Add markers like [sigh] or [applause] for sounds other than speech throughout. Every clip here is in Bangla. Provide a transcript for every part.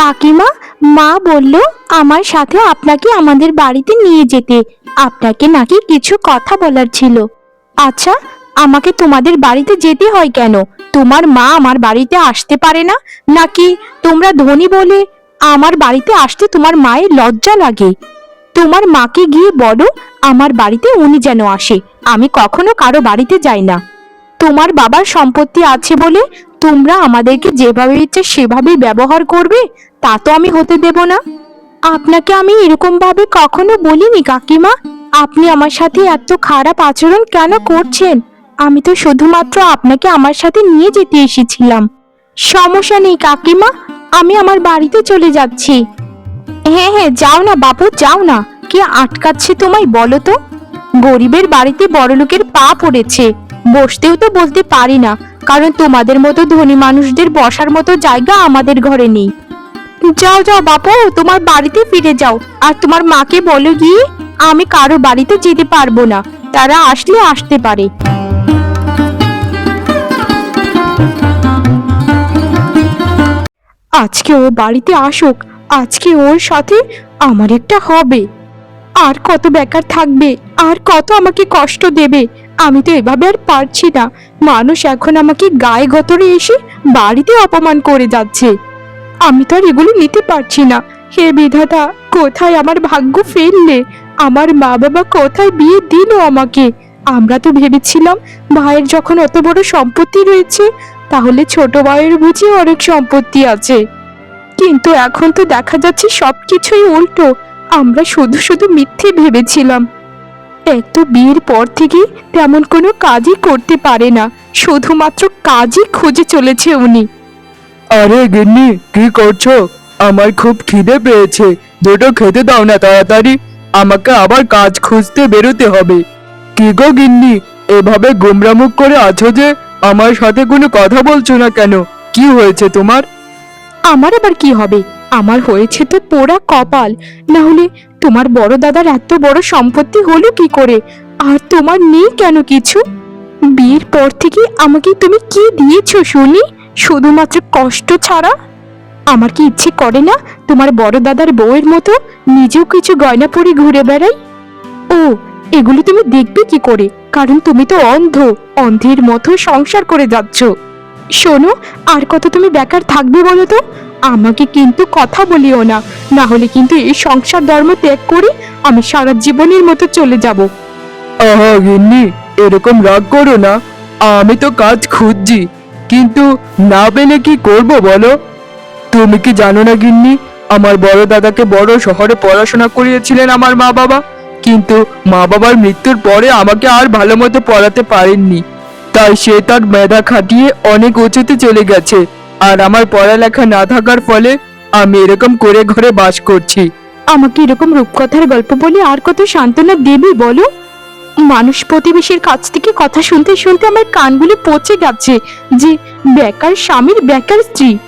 কাকিমা, মা বলল, আমার সাথে আপনাকে আমাদের বাড়িতে নিয়ে যেতে। আপনাকে নাকি কিছু কথা বলার ছিল। আচ্ছা আমাকে তোমাদের বাড়িতে যেতে হয় কেন? তোমার মা আমার বাড়িতে আসতে পারে না? নাকি তোমরা ধনী বলে আমার বাড়িতে আসতে তোমার মায়ের লজ্জা লাগে? তোমার মাকে গিয়ে বলো, আমার বাড়িতে উনি যেন আসে। আমি কখনো কারও বাড়িতে যাই না। তোমার বাবার সম্পত্তি আছে বলে তোমরা আমাদেরকে যেভাবে ইচ্ছে সেভাবেই ব্যবহার করবে? তা তো আমি হতে দেব না। আপনাকে আমি এরকম ভাবে কখনো বলিনি, কাকিমা। আপনি আমার সাথে এত খারাপ আচরণ কেন করছেন? আমি তো শুধুমাত্র আপনাকে আমার সাথে নিয়ে যেতে এসেছিলাম। সমস্যা নেই, কাকিমা। আমি আমার বাড়িতে চলে যাচ্ছি। হ্যাঁ হ্যাঁ যাও না বাবু যাও না। কে আটকাচ্ছে তোমায়, বলো তো? গরিবের বাড়িতে বড়লোকের পা পড়েছে। বসতেও তো বলতে পারি না, কারণ তোমাদের মতো ধনী মানুষদের বসার মতো জায়গা আমাদের ঘরে নেই। যাও যাও বাপু, তোমার বাড়িতে ফিরে যাও। আর তোমার মাকে বলো গিয়ে, আমি কারও বাড়িতে যেতে পারব না। তারা আসলে আসতে পারে। আজকে ও বাড়িতে আসুক, আজকে ওর সাথে আমার একটা হবে। আর কত বেকার থাকবে, আর কত আমাকে কষ্ট দেবে, আমি তো এভাবে আর পারছি না। মানুষ এখন আমাকে গায়ে গতরে এসে বাড়িতে অপমান করে যাচ্ছে। আমি তো আর এগুলো নিতে পারছি না। হে বিধাতা, কোথায় আমার ভাগ্য ফেললে? আমার মা বাবা কোথায় বিয়ে দিল আমাকে? আমরা তো ভেবেছিলাম ভাইয়ের যখন অত বড় সম্পত্তি রয়েছে, তাহলে ছোট ভাইয়ের বুঝি অনেক সম্পত্তি আছে। কিন্তু এখন তো দেখা যাচ্ছে সব কিছুই উল্টো। আমরা শুধু শুধু মিথ্যে ভেবেছিলাম। এক তো বিয়ের পর থেকে তেমন কোনো কাজই করতে পারে না। শুধুমাত্র কাজই খুঁজে চলেছে উনি। আরে গিন্নি, কি করছ? আমার খুব খিদে পেয়েছে। দুটো খেতে দাও না তাড়াতাড়ি। আমাকে আবার কাজ খুঁজতে বেরোতে হবে। কি গো গিন্নি, এভাবে গুমরামুখ করে আছো যে, আমার সাথে কোনো কথা বলছো না কেন? কি হয়েছে তোমার? আমার আবার কি হবে? আমার হয়েছে তো পোড়া কপাল। না হলে তোমার বড় দাদার এত বড় সম্পত্তি হলো কি করে? আর তোমার নেই কেন কিছু? বিয়ের পর থেকে আমাকে তুমি কি দিয়েছ শুনি? শুধুমাত্র কষ্ট ছাড়া? আমার কি ইচ্ছে করে না তোমার বড় দাদার বউয়ের মতো নিজেও কিছু গয়না পরে ঘুরে বেড়াই? ও, এগুলো তুমি দেখবে কি করে? কারণ তুমি তো অন্ধ, অন্ধের মতো সংসার করে যাচ্ছ। শোনো, আর কত তুমি বেকার থাকবে বলো তো? আমাকে কিন্তু কথা বলিও না। না হলে কিন্তু এই সংসার ধর্ম ত্যাগ করে আমি সারা জীবনের মতো চলে যাব। আহা গিন্নি, এরকম রাগ করো না। আমি তো কাজ খুঁজছি। কিন্তু না পেলে কি করব বলো? তুমি কি জানো না গিন্নি, আমার বড় দাদাকে বড় শহরে পড়াশোনা করিয়েছিলেন আমার মা বাবা। কিন্তু মা বাবার মৃত্যুর পরে আমাকে আর ভালো মতো পড়াতে পারেননি। তাই সে তার মেধা খাটিয়ে অনেক উঁচুতে চলে গেছে। আর আমার পড়ালেখা না থাকার ফলে আমি এরকম করে ঘরে বাস করছি। আমাকে এরকম রূপকথার গল্প বলে আর কত সান্ত্বনা দেবে বলো? মানুষ প্রতিবেশীর কাছ থেকে কথা শুনতে শুনতে আমার কানগুলি পচে যাচ্ছে যে, বেকার স্বামীর বেকার স্ত্রী।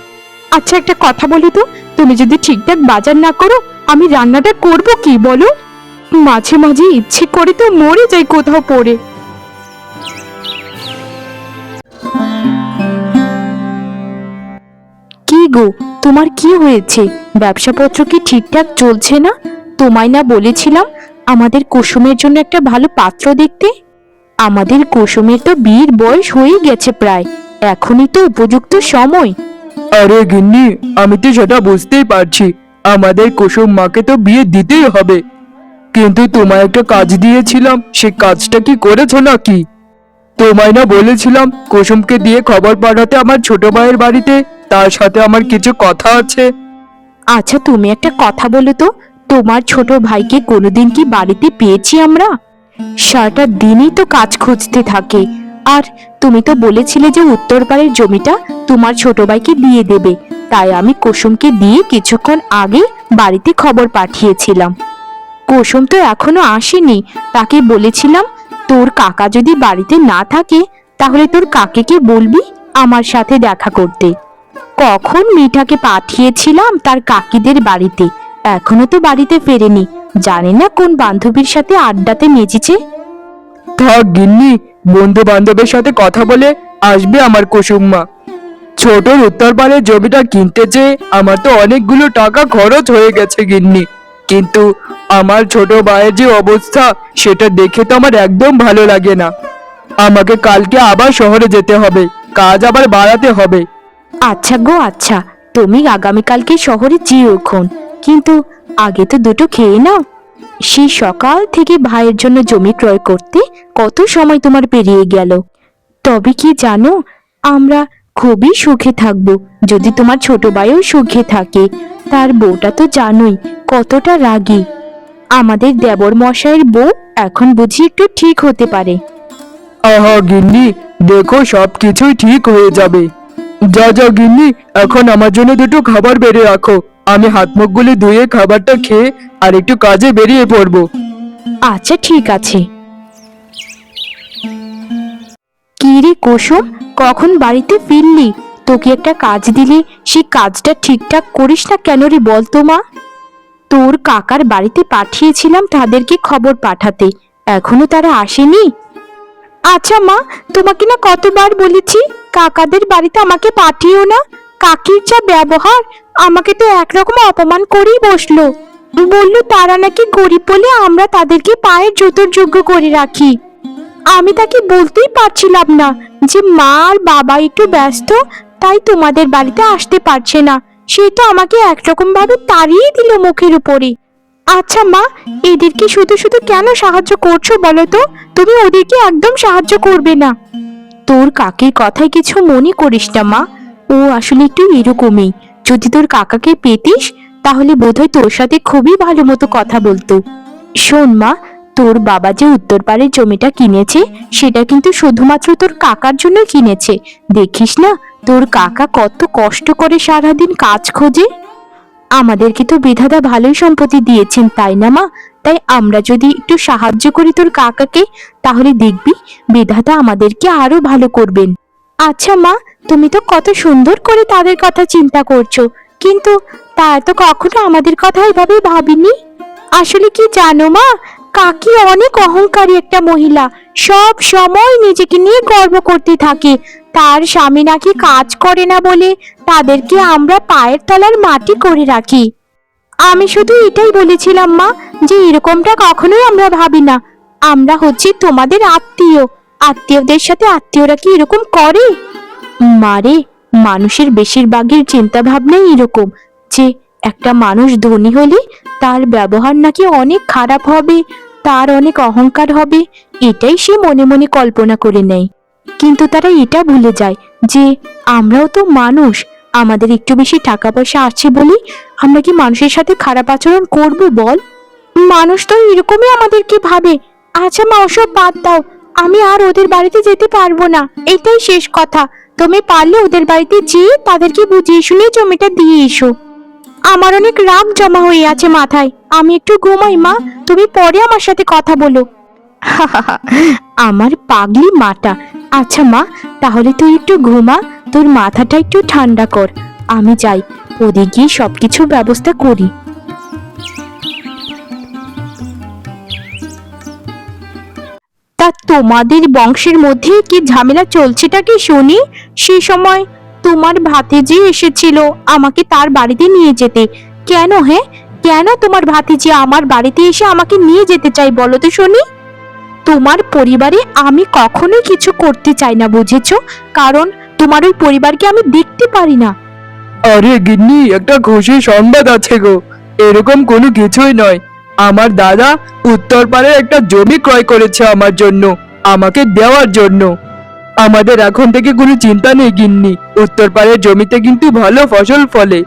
আচ্ছা একটা কথা বলো তো, তুমি যদি ঠিকঠাক বাজার না করো, আমি রান্নাটা করব কি, বলো? মাঝে মাঝে ইচ্ছে করে তো মরে যাই কোথাও পড়ে। কি গো, তোমার কি হয়েছে? ব্যবসাপত্র কি ঠিকঠাক চলছে না? তোমায় না বলেছিলাম আমাদের কুসুমের জন্য একটা ভালো পাত্র দেখতে? আমাদের কুসুমের তো বিয়ের বয়স হয়ে গেছে প্রায়। এখনই তো উপযুক্ত সময়। আরে গিন্নি আমি তো সেটা বুঝতেই পারছি। আমাদের কুসুম মাকে তো বিয়ে দিতেই হবে। কিন্তু তোমায় একটা কাজ দিয়েছিলাম সে কাজটা কি করেছ নাকি? তোমায় না বলেছিলাম কুসুমকে দিয়ে খবর পাঠাতে আমার ছোট ভাইয়ের বাড়িতে? তার সাথে আমার কিছু কথা আছে। আচ্ছা তুমি একটা কথা বলো তো। তোমার ছোট ভাইকে কোনোদিন কি বাড়িতে পেয়েছি আমরা? সারাটা দিনই তো কাজ খুঁজতে থাকে। আর তুমি তো বলেছিলে যে উত্তর পাড়ের জমিটা তোমার ছোট ভাইকে দিয়ে দেবে। তাই আমি কুসুমকে দিয়ে কিছুক্ষণ আগে বাড়িতে খবর পাঠিয়েছিলাম। কুসুম তো এখনও আসেনি। তাকে বলেছিলাম, তোর কাকা যদি বাড়িতে না থাকে, তাহলে তোর কাকেকে বলবি আমার সাথে দেখা করতে? কখন মিঠাকে পাঠিয়েছিলাম তার কাকিদের বাড়িতে? এখনও তো বাড়িতে ফেরেনি। জানি না কোন বান্ধবীর সাথে আড্ডাতে মেজেছে? থাক গিন্নি বন্ধু বান্ধবের সাথে কথা বলে আসবে আমার কুসুম মা ছোটর উত্তরপাড়ের জমিটা কিনতে চেয়ে আমার তো অনেকগুলো টাকা খরচ হয়ে গেছে গিন্নি। কিন্তু আমার ছোট ভাইয়ের যে অবস্থা সেটা দেখে তো আমার একদম ভালো লাগে না। আমাকে কালকে আবার শহরে যেতে হবে কাজ আবার বাড়াতে হবে। আচ্ছা গো আচ্ছা। তুমি আগামীকালকে শহরে যেও খন কিন্তু আগে তো দুটো খেয়ে নাও। সেই সকাল থেকে ভাইয়ের জন্য জমি ক্রয় করতে কত সময় তোমার পেরিয়ে গেল। তবে কি জানো, আমরা খুবই সুখে থাকব। যদি তোমার ছোট ভাইও সুখে থাকে, তার বউটা তো জানোই কতটা রাগী। আমাদের দেবর মশাইয়ের বউ এখন বুঝি একটু ঠিক হতে পারে। আহা গিন্নি, দেখো সব কিছুই ঠিক হয়ে যাবে। যা যা গিন্নি, এখন আমার জন্য দুটো খাবার বেড়ে রাখো। আমি হাত মুখগুলি ধুয়ে খাবারটা খেয়ে আর একটু কাজে বেরিয়ে পড়ব। আচ্ছা ঠিক আছে। কি রে কুসুম, কখন বাড়িতে ফিরলি? তোকে একটা কাজ দিলি সেই কাজটা ঠিকঠাক করিস না কেন রে বল তো মা? তোর কাকার বাড়িতে পাঠিয়েছিলাম তাদেরকে খবর পাঠাতে। এখনও তারা আসেনি? আচ্ছা মা, তোমাকে না কতবার বলেছি, কাকাদের বাড়িতে আমাকে পাঠিও না। কাকির যা ব্যবহার, আমাকে তো একরকম অপমান করেই বসল। বলল, তারা নাকি গরিব বলে আমরা তাদেরকে পায়ের জুতোর যোগ্য করে রাখি। আমি তাকে বলতেই পারছিলাম না যে, মা আর বাবা একটু ব্যস্ত, তাই তোমাদের বাড়িতে আসতে পারছে না। সেটা আমাকে একরকম ভাবে তাড়িয়ে দিল মুখের উপরে। আচ্ছা মা, এদেরকে শুধু শুধু কেন সাহায্য করছ বলো তো? তুমি ওদেরকে একদম সাহায্য করবে না। তোর কাকির কথায় কিছু মনে করিস না মা। ও আসলে একটু এরকমই যদি তোর কাকাকে পেতিস, তাহলে বোধহয় তোর সাথে খুবই ভালো মতো কথা বলতো। শোন মা, তোর বাবা যে উত্তর উত্তরপাড়ের জমিটা কিনেছে, সেটা কিন্তু শুধুমাত্র তোর কাকার জন্য কিনেছে। দেখিস না, তোর কাকা কত কষ্ট করে সারাদিন কাজ খোঁজে। আমাদেরকে তো বিধাতা ভালোই সম্পত্তি দিয়েছেন, তাই না মা? তাই আমরা যদি একটু সাহায্য করি তোর কাকাকে, তাহলে দেখবি বিধাতা আমাদেরকে আরও ভালো করবেন। আচ্ছা মা, তুমি তো কত সুন্দর করে তাদের কথা চিন্তা করছ। কিন্তু তারা তো কখনো আমাদের কথা এভাবে ভাবিনি। আসলে কি জানো মা, কাকি অনেক অহংকারী একটা মহিলা। সব সময় নিজেকে নিয়ে গর্ব করতে থাকে। তার স্বামী নাকি কাজ করে না বলে তাদেরকে আমরা পায়ের তলার মাটি করে রাখি। আমি শুধু এটাই বলেছিলাম মা, যে এরকমটা কখনোই আমরা ভাবি না। আমরা হচ্ছি তোমাদের আত্মীয়। আত্মীয়দের সাথে আত্মীয়রা কি এরকম করে? মারে, মানুষের বেশিরভাগের চিন্তা ভাবনাই এরকম যে একটা মানুষ ধনী হলে তার ব্যবহার নাকি অনেক খারাপ হবে, তার অনেক অহংকার হবে, এটাই সে মনে মনে কল্পনা করে নেয়। কিন্তু তারা এটা ভুলে যায় যে আমরাও তো মানুষ, আমাদের একটু বেশি টাকা পয়সা আছে বলেই আমরা কি মানুষের সাথে খারাপ আচরণ করব বল? মানুষ তো এরকমই আমাদেরকে ভাবে আচ্ছা মা, ওসব বাদ দাও আমি আর ওদের বাড়িতে যেতে পারব না। এটাই শেষ কথা। তুমি পারলে ওদের বাড়িতে যেয়ে তাদেরকে বুঝিয়ে শুনে জমিটা দিয়ে এসো। আমার অনেক রাগ জমা হয়ে আছে মাথায়। আমি একটু ঘুমাই, মা। তুমি পরে আমার সাথে কথা বলো। [laughs] আমার পাগলি মাটা। আচ্ছা মা, তাহলে তুই একটু ঘুমা। তোর মাথাটা একটু ঠান্ডা কর। আমি যাই। ওদিকে গিয়ে সবকিছুর ব্যবস্থা করি। তা তোমাদের বংশের মধ্যে কি ঝামেলা চলছেটা কি শুনি? সেই সময় তোমার ভাতিজি এসেছিল আমাকে তার বাড়িতে নিয়ে যেতে। কেন হ্যাঁ কেন তোমার ভাতিজি আমার বাড়িতে এসে আমাকে নিয়ে যেতে চাই বলো তো শুনি? তোমার পরিবারে আমি কখনোই কিছু করতে চাই না, বুঝেছ? কারণ তোমার ওই পরিবারকে আমি দেখতে পারি না। আরে গিন্নি, একটা খুশি সংবাদ আছে গো। এরকম কোনো কিছুই নয়। আমার দাদা উত্তরপাড়ের একটা জমি ক্রয় করেছে আমার জন্য, আমাকে দেওয়ার জন্য। আমাদের এখন থেকে কোনো চিন্তা নেই গিন্নি উত্তরপাড়ের জমিতে কিন্তু ভালো ফসল ফলে।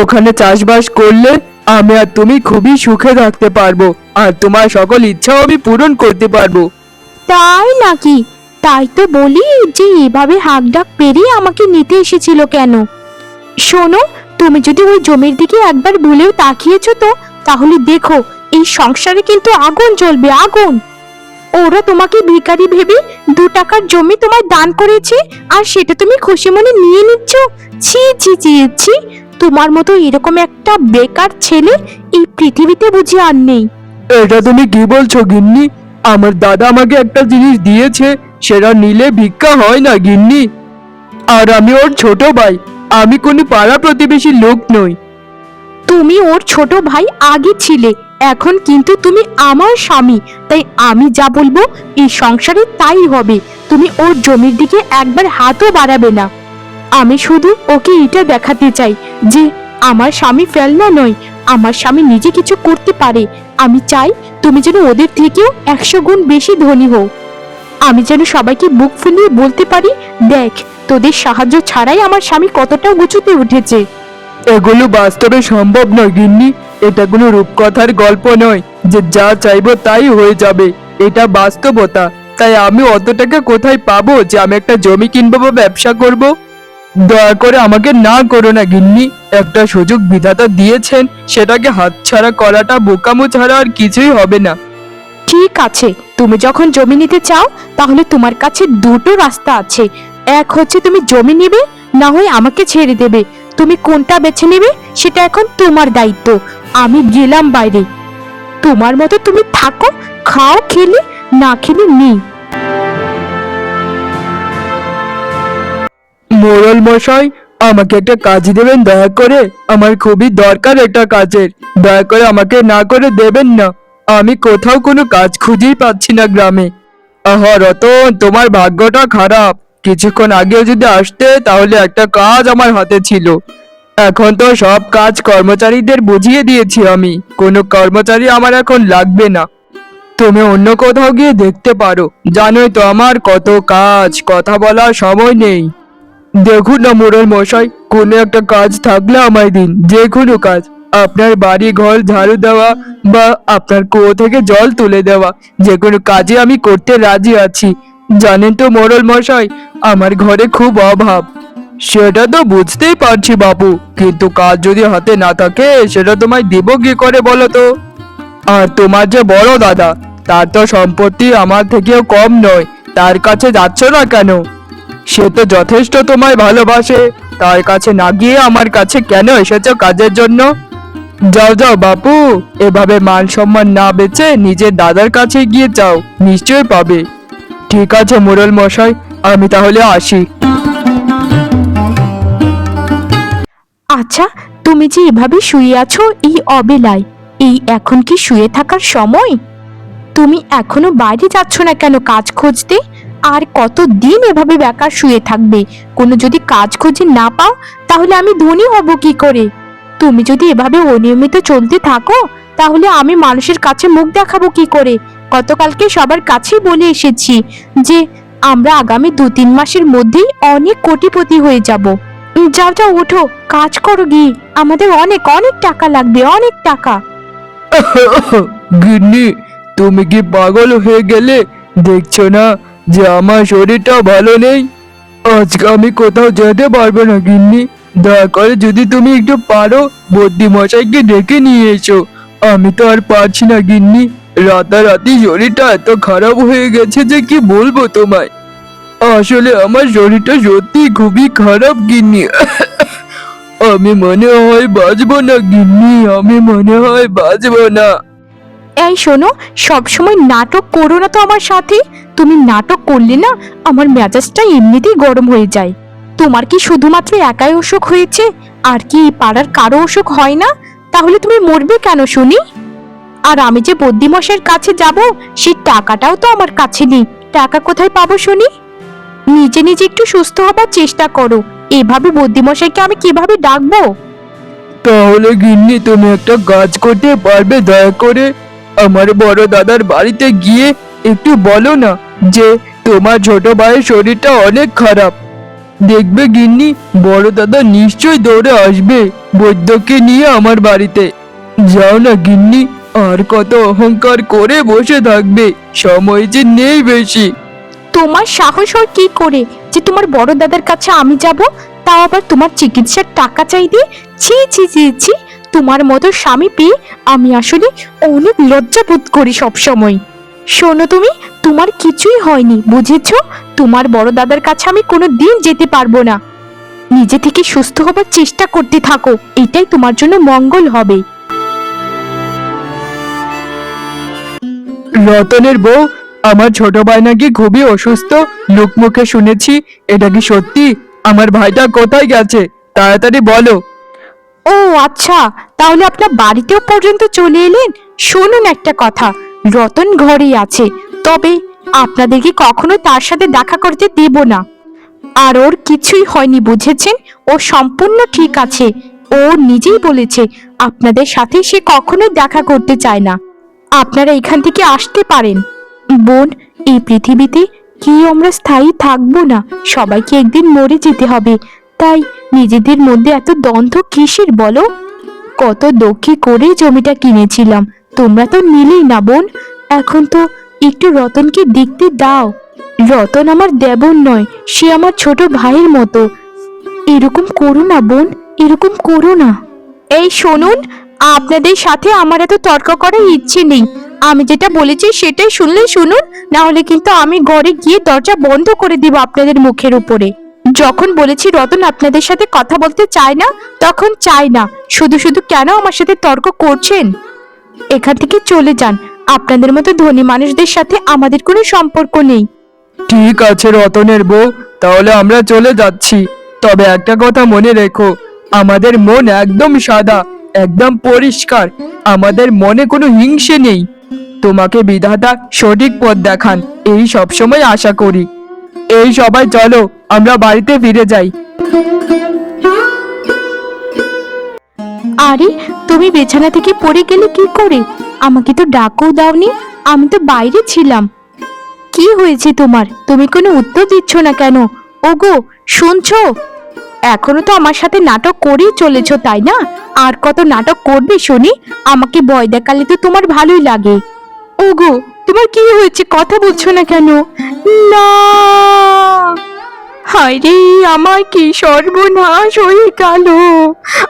ওখানে চাষবাস করলে আমি আর তুমি খুবই সুখে থাকতে পারব, আর তোমার সকল ইচ্ছাও আমি পূরণ করতে পারব। তাই নাকি? তাই তো বলি যে এভাবে হাঁক ডাক পেরিয়ে আমাকে নিতে এসেছিল কেন? শোনো, তুমি যদি ওই জমির দিকে একবার ভুলেও তাকিয়েছো তো তাহলে দেখো, এই সংসারে কিন্তু আগুন জ্বলবে, আগুন। ওরা তোমাকে ভিখারি ভেবে দু টাকার জমি তোমায় দান করেছে, আর সেটা তুমি খুশি মনে নিয়ে নিচ্ছ। ছি ছি ছি ছি, তোমার মতো এরকম একটা বেকার ছেলে এই পৃথিবীতে বুঝি আর নেই। এটা তুমি কি বলছো, গিন্নি? আমার দাদা আমাকে একটা জিনিস দিয়েছে, সেটা নিলে ভিক্ষা হয় না, গিন্নি? আর আমি ওর ছোট ভাই, আমি কোনো পাড়া প্রতিবেশী লোক নই। তুমি ওর ছোট ভাই আগে ছিলে, এখন কিন্তু তুমি আমার স্বামী। তাই আমি যা বলব এই সংসারে তাই হবে। তুমি ওর জমির দিকে একবার হাতও বাড়াবে না। আমি শুধু ওকে এটা দেখাতে চাই যে, আমার স্বামী ফেলনা নয়, আমার স্বামী নিজে কিছু করতে পারে। আমি চাই তুমি যেন ওদের থেকেও একশো গুণ বেশি ধনী হও। আমি যেন সবাইকে বুক ফুলিয়ে বলতে পারি, দেখ, তোদের সাহায্য ছাড়াই আমার স্বামী কতটা উঁচুতে উঠেছে। এগুলো বাস্তবে সম্ভব নয়, গিন্নি। এটা কোনো রূপকথার গল্প নয় যে যা চাইব তাই হয়ে যাবে। এটা বাস্তবতা। তাই আমি অত টাকা কোথায় পাবো যে আমি একটা জমি কিনবো বা ব্যবসা করব? দয়া করে আমাকে না করো না, গিন্নি। একটা সুযোগ বিধাতা দিয়েছেন, সেটাকে হাতছাড়া করাটা, বোকামো ছাড়া আর কিছুই হবে না। ঠিক আছে, তুমি যখন জমি নিতে চাও, তাহলে তোমার কাছে দুটো রাস্তা আছে। এক হচ্ছে তুমি জমি নিবে, না হয় আমাকে ছেড়ে দেবে। তুমি কোনটা বেছে নেবে সেটা এখন তোমার দায়িত্ব। আমি গেলাম বাইরে। তোমার মতো তুমি থাকো, খাও, খেলে, না খেলে নেই। মোরল মশাই, আমাকে একটা কাজ দেবেন, দয়া করে। আমার খুবই দরকার একটা কাজের। দয়া করে আমাকে না করে দেবেন না। আমি কোথাও কোনো কাজ খুঁজেই পাচ্ছি না গ্রামে। আহা, রতন, তোমার ভাগ্যটা খারাপ। কিছুক্ষণ আগেও যদি আসতে, তাহলে একটা কাজ আমার হাতে ছিল। এখন তো সব কাজ কর্মচারীদের বুঝিয়ে দিয়েছি আমি। কোনো কর্মচারী আমার এখন লাগবে না। তুমি অন্য কোথাও গিয়ে দেখতে পারো। জানোই তো আমার কত কাজ, কথা বলার সময় নেই। দেখুন না মোড়ল মশাই, কোনো একটা কাজ থাকলে আমায় দিন, যে কোনো কাজ। আপনার বাড়ি ঘর ঝাড়ু দেওয়া বা আপনার কুয়ো থেকে জল তুলে দেওয়া, যে কোনো কাজে আমি করতে রাজি আছি। জানেন তো মোড়ল মশাই, আমার ঘরে খুব অভাব। সেটা তো বুঝতেই পারছি বাবু কিন্তু কাজ যদি হাতে না থাকে, সেটা তোমায় দিব কি করে বলো তো? আর তোমার যে বড় দাদা, তার তো সম্পত্তি আমার থেকেও কম নয়, তার কাছে যাচ্ছ না কেন? সে তো যথেষ্ট তোমায় ভালোবাসে, তার কাছে না গিয়ে আমার কাছে কেন এসেছ কাজের জন্য? যাও যাও বাপু, এভাবে মান সম্মান না বেচে নিজের দাদার কাছে গিয়ে যাও, নিশ্চয় পাবে। ঠিক আছে, মোড়ল মশাই, আমি তাহলে আসি। আচ্ছা তুমি যে এভাবে শুয়ে আছো এই অবেলায়, এই এখন কি শুয়ে থাকার সময়? তুমি এখনও বাইরে যাচ্ছ না কেন কাজ খুঁজতে? আর কত দিন এভাবে বেকার শুয়ে থাকবে? কোনো যদি কাজ খুঁজে না পাও, তাহলে আমি ধনী হব কি করে? তুমি যদি এভাবে অনিয়মিত চলতে থাকো, তাহলে আমি মানুষের কাছে মুখ দেখাবো কি করে? গতকালকে সবার কাছেই বলে এসেছি যে আমরা আগামী দু তিন মাসের মধ্যেই অনেক কোটিপতি হয়ে যাব। যাও যাও, ওঠো, কাজ করো গিয়ে। আমাদের অনেক অনেক টাকা লাগবে, অনেক টাকা। [laughs] গিন্নি, তুমি কি পাগল হয়ে গেলে? দেখছ না যে আমার শরীরটা ভালো নেই? আজকে আমি কোথাও যেতে পারব না, গিন্নি। দয়া করে যদি তুমি একটু পারো বদ্যি মশাইকে ডেকে নিয়ে এসো। আমি তো আর পারছি না, গিন্নি। রাতারাতি শরীরটা এত খারাপ হয়ে গেছে যে কি বলব তোমায়? আসলে আমার শরীরটা সত্যি খুবই খারাপ, গিন্নি। আমি মনে হয় বাঁচবো না, গিন্নি। আমি মনে হয় বাঁচবো না। এই শোনো, সবসময় নাটক করো না তো আমার সাথে। তুমি নাটক করলে না, আমার মেজাজটা এমনিতেই গরম হয়ে যায়। তোমার কি শুধুমাত্র একাই অসুখ হয়েছে? আর কি পাড়ার কারও অসুখ হয় না? তাহলে তুমি মরবে কেন, শুনি? আর আমি যে বদ্যিমশাইয়ের কাছে যাব সেই টাকাটাও তো আমার কাছে নেই। টাকা কোথায় পাবো শুনি? নিজে নিজে একটু সুস্থ হবার চেষ্টা করো। এভাবে বদ্যিমশাইকে আমি কীভাবে ডাকবো? তাহলে গিন্নি, তুমি একটা কাজ করতে পারবে, দয়া করে। আমার বড় দাদার বাড়িতে গিয়ে একটু বলো না যে, তোমার ছোট ভাইয়ের শরীরটা অনেক খারাপ। দেখবে গিন্নি, বড় দাদা নিশ্চয়ই দৌড়ে আসবে বৈদ্যকে নিয়ে আমার বাড়িতে। যাও না গিন্নি আর কত অহংকার করে বসে থাকবে? সময় যে নেই বেশি। তোমার সাহস হয় কি করে যে তোমার বড় দাদার কাছে আমি যাব? তাও আবার তোমার চিকিৎসার টাকা চাইতে? ছি ছি ছি ছি। তোমার মতো স্বামী পেয়ে আমি আসলে অনেক লজ্জা বোধ করি সব সময় শোনো তুমি, তোমার কিছুই হয়নি, বুঝেছ? তোমার বড় দাদার কাছে আমি কোনো দিন যেতে পারব না। নিজে থেকে সুস্থ হবার চেষ্টা করতে থাকো, এটাই তোমার জন্য মঙ্গল হবে। রতনের বউ? আমার ছোট ভাই নাকি খুবই অসুস্থ? লোকমুখে শুনেছি, এটা কি সত্যি? আমার ভাইটা কোথায় গেছে? তাড়াতাড়ি বলো। ও আচ্ছা তাহলে আপনার বাড়িতেও পর্যন্ত চলে এলেন? শুনুন একটা কথা, রতন ঘরেই আছে। তবে আপনাদেরকে কখনো তার সাথে দেখা করতে দেব না। আর ওর কিছুই হয়নি, বুঝেছেন? ও সম্পূর্ণ ঠিক আছে। ও নিজেই বলেছে, আপনাদের সাথে সে কখনোই দেখা করতে চায় না। আপনারা এখান থেকে আসতে পারেন। বোন, এই পৃথিবীতে কি আমরা স্থায়ী থাকব না। সবাইকে একদিন মরে যেতে হবে। তাই নিজেদের মধ্যে এত দ্বন্দ্ব কিসের বলো? কত দক্ষি করে জমিটা কিনেছিলাম। তোমরা তো নিলেই না, বোন। এখন তো একটু রতনকে দেখতে দাও। রতন আমার দেবর নয়, সে আমার ছোট ভাইয়ের মতো। এরকম করো না, বোন। এরকম করো না। এই, শুনুন। আপনাদের সাথে আমার এত তর্ক করার ইচ্ছে নেই। আমি যেটা বলেছি সেটাই শুনলে শুনুন না হলে কিন্তু আমি ঘরে গিয়ে দরজা বন্ধ করে দিব আপনাদের মুখের উপরে। যখন বলেছি রতন আপনাদের সাথে কথা বলতে চায় না, তখন চায় না, শুধু শুধু কেন আমার সাথে তর্ক করছেন? এখান থেকে চলে যান, আপনাদের মতো ধনী মানুষদের সাথে আমাদের কোনো সম্পর্ক নেই। ঠিক আছে রতনের বউ, তাহলে আমরা চলে যাচ্ছি। তবে একটা কথা মনে রেখো, আমাদের মন একদম সাদা একদম পরিষ্কার। আমাদের মনে কোনো হিংসে নেই। তোমাকে বিধাতা সঠিক পথ দেখান, এই সব সময় আশা করি। এই সবাই চলো, আমরা বাড়িতে ফিরে যাই। আরে, তুমি বিছানা থেকে পড়ে গেলে কি করে? আমাকে তো ডাকও দাওনি, আমি তো বাইরে ছিলাম। কি হয়েছে তোমার? তুমি কোনো উত্তর দিচ্ছ না কেন? ওগো, শুনছো? এখনও তো আমার সাথে নাটক করেই চলেছ, তাই না? আর কত নাটক করবে শুনি? আমাকে ভয় দেখালে তো তোমার ভালোই লাগে। ওগো, তোমার কি হয়েছে? কথা বলছো না কেন? না। হায় রে আমার কি সর্বনাশ হয়ে গেল?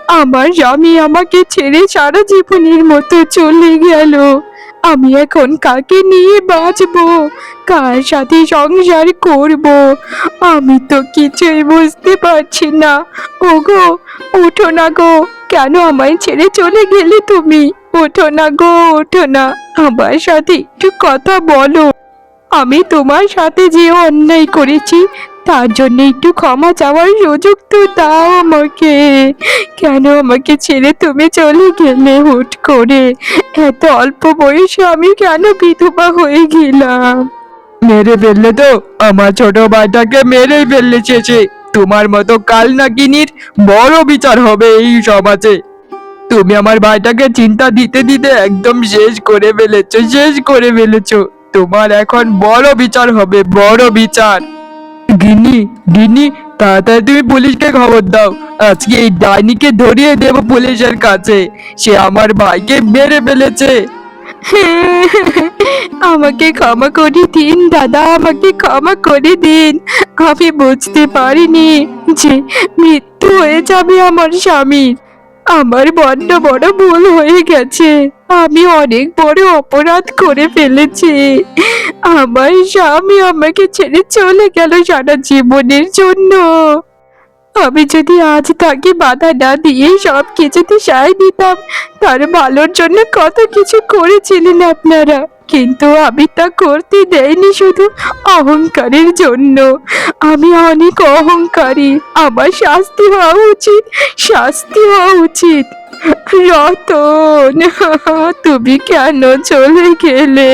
আমার স্বামী আমাকে ছেড়ে সারা জীবনের মতো চলে গেল। আমি এখন কাকে নিয়ে বাঁচবো? কার সাথে সংসার করব? আমি তো কিছুই বুঝতে পারছি না। ওগো, ওঠো না গো। কেন আমায় ছেড়ে চলে গেলে তুমি? ওঠো না গো, ওঠো না। আমার সাথে একটু কথা বলো। আমি তোমার সাথে যে অন্যায় করেছি তার জন্য একটু ক্ষমা চাওয়ার সুযোগ তো দাও আমাকে। কেন আমাকে ছেড়ে তুমি চলে গেলে হুট করে? এত অল্প বয়সে আমি কেন বিধবা হয়ে গেলাম? মেরে ফেললে তো আমার ছোট ভাইটাকে মেরেই ফেললে শেষে। তোমার মতো কাল নাকিনির বড় বিচার হবে এই সমাজে। তুমি আমার ভাইটাকে চিন্তা দিতে দিতে একদম শেষ করে ফেলেছো, শেষ করে ফেলেছো। তোমার এখন বড় বিচার হবে, বড় বিচার। গিন্নি গিনি তাড়াতাড়ি তুমি পুলিশকে খবর দাও। আজকে এই ডাইনিকে ধরিয়ে দেব পুলিশের কাছে। সে আমার ভাইকে মেরে ফেলেছে। [laughs] আমাকে ক্ষমা করে দিন, দাদা, আমাকে ক্ষমা করে দিন। আমি বুঝতে পারিনি যে মৃত্যু হয়ে যাবে আমার স্বামীর। আমার বড্ড বড় ভুল হয়ে গেছে। আমি অনেক বড় অপরাধ করে ফেলেছি। আমার স্বামী আমাকে ছেড়ে চলে গেল সারা জীবনের জন্য। আমি যদি আজ তাকে বাধা না দিয়ে সব কিছুতে সায় দিতাম, তার ভালোর জন্য কত কিছু করেছিলেন আপনারা? কিন্তু আমি তা করতে দেয়নি শুধু অহংকারের জন্য। আমি অনেক অহংকারী। আমার শাস্তি হওয়া উচিত। শাস্তি হওয়া উচিত। রতন, তুমি কেন চলে গেলে?